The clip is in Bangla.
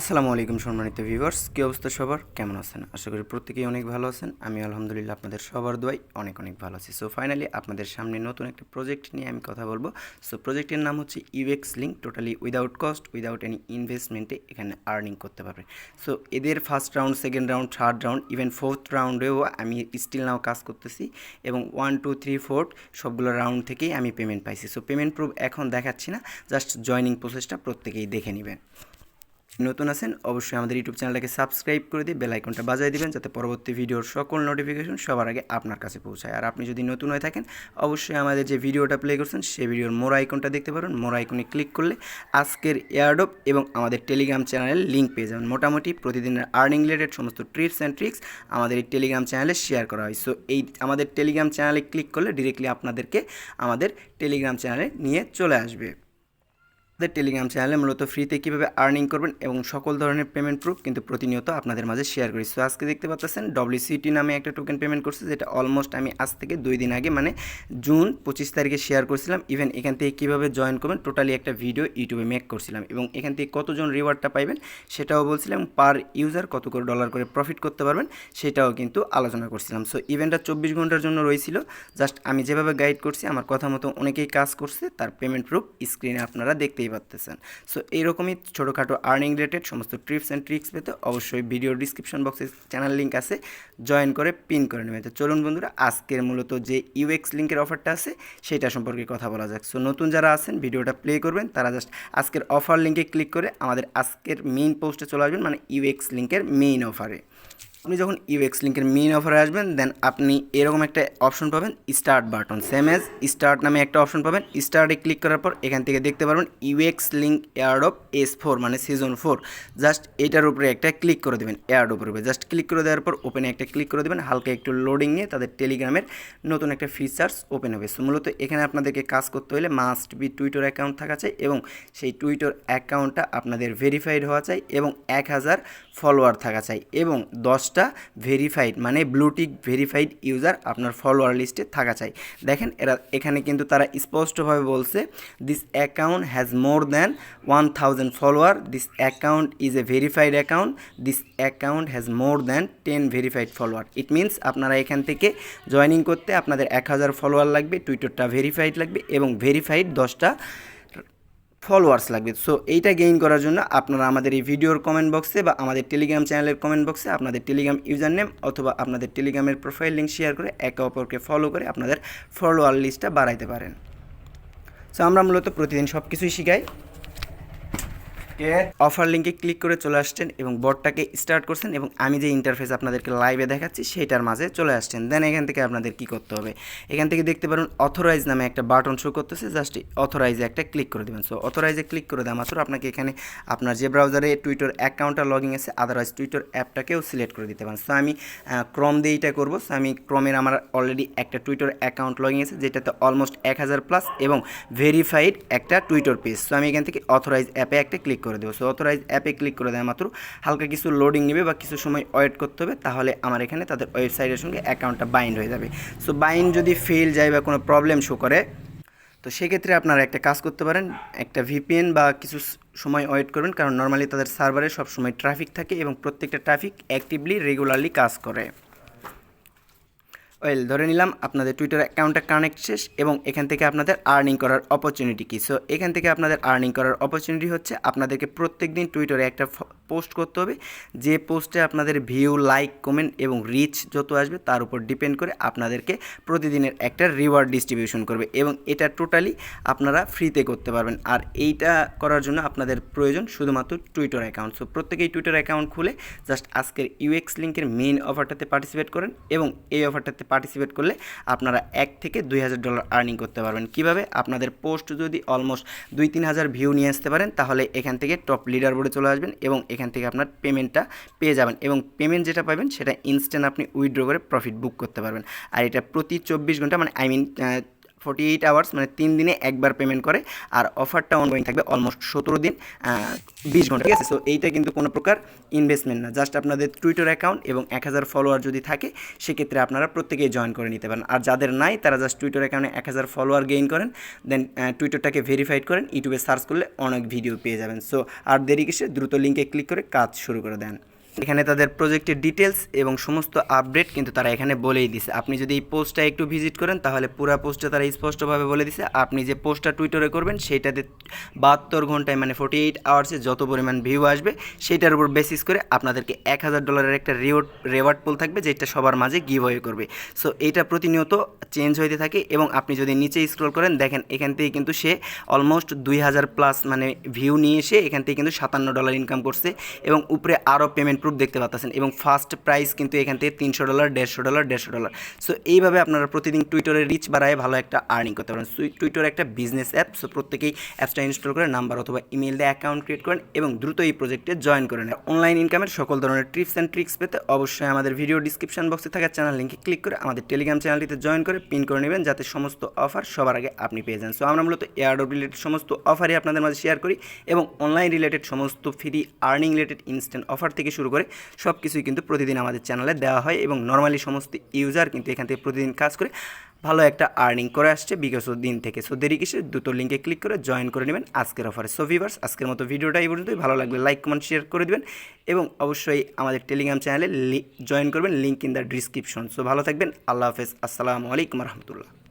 আসসালামু আলাইকুম সম্মানিত ভিউয়ার্স, কী অবস্থা সবার? কেমন আছেন? আশা করি প্রত্যেকেই অনেক ভালো আছেন। আমি আলহামদুলিল্লাহ আপনাদের সবার দোয়াই অনেক অনেক ভালো আছি। সো ফাইনালি আপনাদের সামনে নতুন একটা প্রজেক্ট নিয়ে আমি কথা বলব। সো প্রজেক্টের নাম হচ্ছে UX link totally without cost without any ইনভেস্টমেন্টে এখানে আর্নিং করতে পারবে। সো এদের first round second round third round even fourth রাউন্ডেও আমি স্টিল নাও কাজ করতেছি এবং ওয়ান টু থ্রি ফোর্থ সবগুলো রাউন্ড থেকেই আমি পেমেন্ট পাইছি। সো পেমেন্ট প্রুফ এখন দেখাচ্ছি না জাস্ট জয়নিং প্রসেসটা প্রত্যেকেই দেখে নেবেন। নতুন আছেন, অবশ্যই আমাদের ইউটিউব চ্যানেলটাকে সাবস্ক্রাইব করে দিয়ে বেল আইকনটা বাজায় দিবেন, যাতে পরবর্তী ভিডিওর সকল নোটিফিকেশন সবার আগে আপনার কাছে পৌঁছায়। আর আপনি যদি নতুন হয়ে থাকেন, অবশ্যই আমাদের যে ভিডিওটা প্লে করছেন, সেই ভিডিওর মোর আইকনটা দেখতে পারেন মোর আইকনে ক্লিক করলে আজকের এয়ারডপ এবং আমাদের টেলিগ্রাম চ্যানেলের লিঙ্ক পেয়ে যাবেন। মোটামুটি প্রতিদিনের আর্নিং রিলেটেড সমস্ত ট্রিপস অ্যান্ড ট্রিক্স আমাদের এই টেলিগ্রাম চ্যানেলে শেয়ার করা হয়। সো এই আমাদের টেলিগ্রাম চ্যানেলে ক্লিক করলে ডিরেক্টলি আপনাদেরকে আমাদের টেলিগ্রাম চ্যানেলে নিয়ে চলে আসবে। আমাদের টেলিগ্রাম চ্যানেলে মূলত ফ্রিতে কীভাবে আর্নিং করবেন এবং সকল ধরনের পেমেন্ট প্রুফ কিন্তু প্রতিনিয়ত আপনাদের মাঝে শেয়ার করি। সো আজকে দেখতে পাচ্ছেন ডব্লিউসিটি নামে একটা টোকেন পেমেন্ট করছে যেটা অলমোস্ট আমি আজ থেকে দুই দিন আগে মানে জুন পঁচিশ তারিখে শেয়ার করছিলাম। ইভেন এখান থেকে কীভাবে জয়েন করবেন টোটালি একটা ভিডিও ইউটিউবে মেক করছিলাম এবং এখান থেকে কতজন রিওয়ার্ডটা পাইবেন সেটাও বলছিলাম। পার ইউজার কত করে ডলার করে প্রফিট করতে পারবেন সেটাও কিন্তু আলোচনা করছিলাম। সো ইভেন্টটা চব্বিশ ঘণ্টার জন্য রয়েছিল। জাস্ট আমি যেভাবে গাইড করছি, আমার কথা মতো অনেকেই কাজ করছে, তার পেমেন্ট প্রুফ স্ক্রিনে আপনারা দেখতেই পাচ্তেছেন সো এইরকমই ছোটোখাটো আর্নিং রিলেটেড সমস্ত ট্রিপস অ্যান্ড ট্রিক্স পেতে অবশ্যই ভিডিও ডিসক্রিপশন বক্সে চ্যানেল লিঙ্ক আছে জয়েন করে পিন করে নেবে তো চলুন বন্ধুরা, আজকের মূলত যে ইউএক্স লিঙ্কের অফারটা আছে, সেটা সম্পর্কে কথা বলা যাক। সো নতুন যারা আছেন ভিডিওটা প্লে করবেন, তারা জাস্ট আজকের অফার লিঙ্কে ক্লিক করে আমাদের আজকের মেইন পোস্টে চলে আসবেন মানে ইউএক্স লিঙ্কের মেইন অফারে আপনি যখন ইউএক্স লিঙ্কের মেইন অফারে আসবেন দেন আপনি এরকম একটা অপশন পাবেন start button same as start নামে একটা অপশন পাবেন স্টার্টে ক্লিক করার পর এখান থেকে দেখতে পারবেন UX link airdrop S four মানে সিজন ফোর জাস্ট এটার উপরে একটা ক্লিক করে দেবেন এয়ারডপের উপরে জাস্ট ক্লিক করে দেওয়ার পর ওপেনে একটা ক্লিক করে দেবেন, হালকা একটু লোডিং নিয়ে তাদের টেলিগ্রামের নতুন একটা ফিচার্স ওপেন হবে। সো মূলত এখানে আপনাদেরকে কাজ করতে হলে মাস্ট বি টুইটার অ্যাকাউন্ট থাকা চাই এবং সেই টুইটার অ্যাকাউন্টটা আপনাদের ভেরিফাইড হওয়া চাই এবং এক হাজার ফলোয়ার থাকা চাই এবং দশটা ভেরিফাইড মানে ব্লুটিক ভেরিফাইড ইউজার আপনার ফলোয়ার লিস্টে থাকা চাই। দেখেন, এরা এখানে কিন্তু তারা স্পষ্টভাবে বলছে this account has more than one thousand follower this account is a verified account this account has more than ten verified follower it means আপনারা এখান থেকে জয়নিং করতে আপনাদের এক হাজার ফলোয়ার লাগবে টুইটারটা ভেরিফাইড লাগবে এবং ভেরিফাইড দশটা ফলোয়ার্স লাগবে। সো এইটা গেইন করার জন্য আপনারা আমাদের এই ভিডিওর কমেন্ট বক্সে বা আমাদের টেলিগ্রাম চ্যানেলের কমেন্ট বক্সে আপনাদের টেলিগ্রাম ইউজার নেম অথবা আপনাদের টেলিগ্রামের প্রোফাইল লিঙ্ক শেয়ার করে একে অপরকে ফলো করে আপনাদের ফলোয়ার লিস্টটা বাড়াইতে পারেন। সো আমরা মূলত প্রতিদিন সব কিছুই শিখাই। অফার লিঙ্কে ক্লিক করে চলে আসছেন এবং বটটাকে স্টার্ট করছেন এবং আমি যে ইন্টারফেস আপনাদেরকে লাইভে দেখাচ্ছি সেটার মাঝে চলে আসছেন। দেন এখান থেকে আপনাদের কি করতে হবে? এখান থেকে দেখতে পারেন অথরাইজ নামে একটা বাটন শো করতেছে জাস্ট অথরাইজে একটা ক্লিক করে দেবেন। সো অথরাইজে ক্লিক করে দেওয়া মাত্র আপনাকে এখানে আপনার যে ব্রাউজারে টুইটার অ্যাকাউন্টটা লগিং আছে আদারওয়াইজ টুইটার অ্যাপটাকেও সিলেক্ট করে দিতে পারেন। সো আমি ক্রম দিয়ে এটা করব। সো আমি ক্রমের আমার অলরেডি একটা টুইটার অ্যাকাউন্ট লগিং আছে, যেটাতে অলমোস্ট এক হাজার প্লাস এবং ভেরিফাইড একটা টুইটার পেজ সো আমি এখান থেকে অথরাইজ অ্যাপে একটা ক্লিক করে দেবো। সো অথরাইজ অ্যাপে ক্লিক করে দেওয়া মাত্র। হালকা কিছু লোডিং নেবে বা কিছু সময় ওয়েট করতে হবে, তাহলে আমার এখানে তাদের ওয়েবসাইটের সঙ্গে অ্যাকাউন্টটা বাইন্ড হয়ে যাবে। সো বাইন্ড যদি ফেল যায় বা কোনো প্রবলেম শো করে, তো সেক্ষেত্রে আপনারা একটা কাজ করতে পারেন। একটা ভিপিএন বা কিছু সময় ওয়েট করবেন, কারণ নর্মালি তাদের সার্ভারে সবসময় ট্রাফিক থাকে এবং প্রত্যেকটা ট্রাফিক অ্যাক্টিভলি রেগুলারলি কাজ করে। ওয়েল ধরে নিলাম আপনাদের টুইটার অ্যাকাউন্টটা কানেক্ট শেষ এবং এখান থেকে আপনাদের আর্নিং করার অপরচুনিটি কী? সো এখান থেকে আপনাদের আর্নিং করার অপরচুনিটি হচ্ছে আপনাদেরকে প্রত্যেক দিন টুইটারে একটা পোস্ট করতে হবে। যে পোস্টে আপনাদের ভিউ লাইক কমেন্ট এবং রিচ যত আসবে তার উপর ডিপেন্ড করে আপনাদেরকে প্রতিদিনের একটা রিওয়ার্ড ডিস্ট্রিবিউশন করবে এবং এটা টোটালি আপনারা ফ্রিতে করতে পারবেন। আর এইটা করার জন্য আপনাদের প্রয়োজন শুধুমাত্র টুইটার অ্যাকাউন্ট সো প্রত্যেকেই টুইটার অ্যাকাউন্ট খুলে জাস্ট আজকের ইউএক্স লিঙ্কের মেইন অফারটাতে পার্টিসিপেট করেন এবং এই অফারটাতে পার্টিসিপেট করলে আপনারা এক থেকে দুই হাজার ডলার আর্নিং করতে পারবেন। কীভাবে? আপনাদের পোস্ট যদি অলমোস্ট দুই তিন হাজার ভিউ নিয়ে আসতে পারেন, তাহলে এখান থেকে টপ লিডার বোর্ডে চলে আসবেন এবং এখান থেকে আপনার পেমেন্টটা পেয়ে যাবেন এবং পেমেন্ট যেটা পাবেন, সেটা ইনস্ট্যান্ট আপনি উইথড্র করে প্রফিট বুক করতে পারবেন। আর এটা প্রতি চব্বিশ ঘণ্টা মানে I mean forty eight hours মানে তিন দিনে একবার পেমেন্ট করে, আর অফারটা অনগোয়িং থাকবে অলমোস্ট সতেরো দিন বিশ ঘণ্টা, ঠিক আছে? সো এইটা কিন্তু কোনো প্রকার ইনভেস্টমেন্ট না জাস্ট আপনাদের টুইটার অ্যাকাউন্ট এবং এক হাজার ফলোয়ার যদি থাকে, সেক্ষেত্রে আপনারা প্রত্যেকেই জয়েন করে নিতে পারেন। আর যাদের নাই, তারা জাস্ট টুইটার অ্যাকাউন্টে এক হাজার ফলোয়ার গেইন করেন দেন টুইটারটাকে ভেরিফাইড করেন ইউটিউবে সার্চ করলে অনেক ভিডিও পেয়ে যাবেন। সো আর দেরি কিসে, দ্রুত লিঙ্কে ক্লিক করে কাজ শুরু করে দেন। এখানে তাদের প্রজেক্টের ডিটেলস এবং সমস্ত আপডেট কিন্তু তারা এখানে বলেই দিছে। আপনি যদি এই পোস্টটা একটু ভিজিট করেন, তাহলে পুরো পোস্টটা তারা স্পষ্টভাবে বলে দিছে। আপনি যে পোস্টটা টুইটারে করবেন সেইটাতে বাহাত্তর ঘন্টায় মানে ফোর্টি এইট আওয়ার্সে যত পরিমাণ ভিউ আসবে সেইটার উপর বেসিস করে আপনাদেরকে এক হাজার ডলারের একটা রিওয়ার্ড রেওয়ার্ড পুল থাকবে, যেটা সবার মাঝে গিভ অয়ে করবে। সো এইটা প্রতিনিয়ত চেঞ্জ হইতে থাকে এবং আপনি যদি নিচে স্ক্রল করেন, দেখেন এখান থেকে কিন্তু সে অলমোস্ট দুই হাজার প্লাস মানে ভিউ নিয়ে এসে এখান থেকে কিন্তু সাতান্ন ডলার ইনকাম করছে এবং উপরে আরও পেমেন্ট প্রুফ দেখতে পাচ্ছেন এবং ফার্স্ট প্রাইস কিন্তু এখান থেকে তিনশো ডলার দেড়শো ডলার দেড়শো ডলার সো এইভাবে আপনারা প্রতিদিন টুইটারে রিচ বাড়ায় ভালো একটা আর্নিং করতে পারেন। টুইটার একটা বিজনেস অ্যাপ সো প্রত্যেকেই অ্যাপসটা ইনস্টল করে নাম্বার অথবা ইমেল দিয়ে অ্যাকাউন্ট ক্রিয়েট করেন এবং দ্রুত এই প্রজেক্টে জয়েন করে নেন। অনলাইন ইনকামের সকল ধরনের টিপস অ্যান্ড ট্রিক্স পেতে অবশ্যই আমাদের ভিডিও ডিসক্রিপশন বক্সে থাকা চ্যানেল লিঙ্কে ক্লিক করে আমাদের টেলিগ্রাম চ্যানেলটিতে জয়েন করে পিন করে নেবেন, যাতে সমস্ত অফার সবার আগে আপনি পেয়ে যান। সো আমরা মূলত এয়ারডপ রিলেটেড সমস্ত অফারই আপনাদের মাঝে শেয়ার করি এবং অনলাইন রিলেটেড সমস্ত free earning related instant offer থেকে শুরু করে সব কিছুই কিন্তু প্রতিদিন আমাদের চ্যানেলে দেওয়া হয় এবং নর্মালি সমস্ত ইউজার কিন্তু এখান থেকে প্রতিদিন কাজ করে ভালো একটা আর্নিং করে আসছে। বিগত দিন থেকে। সো দেরি কিসে দুটো লিঙ্কে ক্লিক করে জয়েন করে নেবেন। আজকের অফারে সো ভিভার্স আজকের মতো ভিডিওটা এই পর্যন্তই। ভালো লাগলে লাইক কমেন্ট শেয়ার করে দেবেন এবং অবশ্যই আমাদের টেলিগ্রাম চ্যানেলে জয়েন করবেন। Link in the description so ভালো থাকবেন। আল্লাহ হাফেজ। আসসালামু আলাইকুম রহমতুল্লাহ।